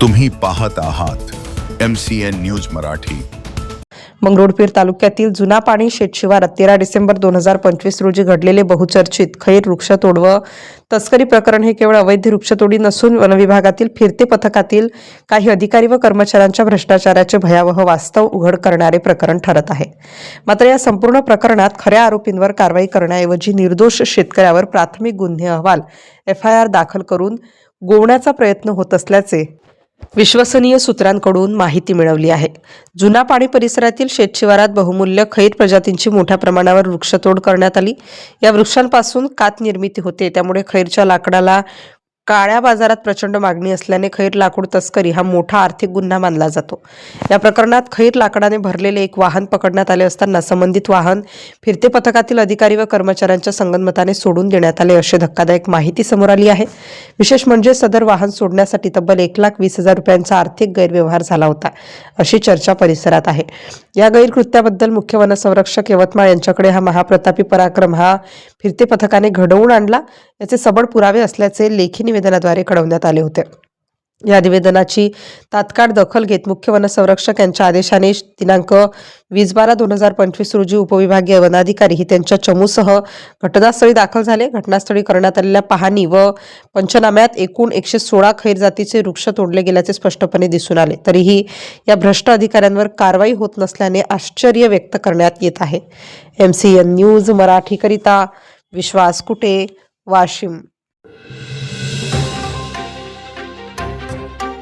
तुम्ही पाहत आहात M C N news Marathi. Mangrulpir तालुक्यातील जुना पाणी शेतशिवारात तेरा डिसेंबर दोन हजार पंचवीस रोजी घडलेले बहुचर्चित खैर वृक्षतोड व तस्करी प्रकरण हे केवळ अवैध वृक्षतोडी नसून वनविभागातील फिरते पथकातील काही अधिकारी व कर्मचाऱ्यांच्या भ्रष्टाचाराचे भयावह वास्तव उघड करणारे प्रकरण ठरत आहे. मात्र या संपूर्ण प्रकरणात खऱ्या आरोपींवर कारवाई करण्याऐवजी निर्दोष शेतकऱ्यावर प्राथमिक गुन्हे अहवाल एफ आय आर दाखल करून गोवण्याचा प्रयत्न होत असल्याचे विश्वसनीय सूत्रांकडून माहिती मिळवली आहे. जुना पाणी परिसरातील शेतशिवारात बहुमूल्य खैर प्रजातींची मोठ्या प्रमाणावर वृक्षतोड करण्यात आली. या वृक्षांपासून कात निर्मिती होते. त्यामुळे खैरच्या लाकडाला काळ्या बाजारात प्रचंड मागणी असल्याने खैर लाकूड तस्करी हा मोठा आर्थिक गुन्हा मानला जातो. या प्रकरणात खैर लाकडाने भरलेले एक वाहन पकडण्यात आले असताना संबंधित वाहन फिरते पथकातील अधिकारी व कर्मचाऱ्यांच्या संगनमताने सोडून देण्यात आले अशी धक्कादायक माहिती समोर आली आहे. विशेष म्हणजे सदर वाहन सोडण्यासाठी तब्बल एक लाख वीस हजार रुपयांचा आर्थिक गैरव्यवहार झाला होता अशी चर्चा परिसरात आहे. या गैरकृत्याबद्दल मुख्य वनसंरक्षक यवतमाळ यांच्याकडे हा महाप्रतापी पराक्रम हा फिरते पथकाने घडवून आणला. याचे सबळ पुरावे असल्याचे लेखी निवेदनाद्वारे कळवण्यात आले होते. या निवेदनाची तात्काळ दखल घेत मुख्य वनसंरक्षक यांच्या आदेशाने दिनांक वीस बारा दोन हजार पंचवीस रोजी उपविभागीय वनाधिकारी ही त्यांच्या चमूसह घटनास्थळी दाखल झाले. घटनास्थळी करण्यात आलेल्या पाहणी व पंचनाम्यात एकूण एकशे सोळा खैर जातीचे वृक्ष तोडले गेल्याचे स्पष्टपणे दिसून आले. तरीही या भ्रष्ट अधिकाऱ्यांवर कारवाई होत नसल्याने आश्चर्य व्यक्त करण्यात येत आहे. एम सी एन न्यूज मराठीकरिता विश्वास कुटे. वाशिम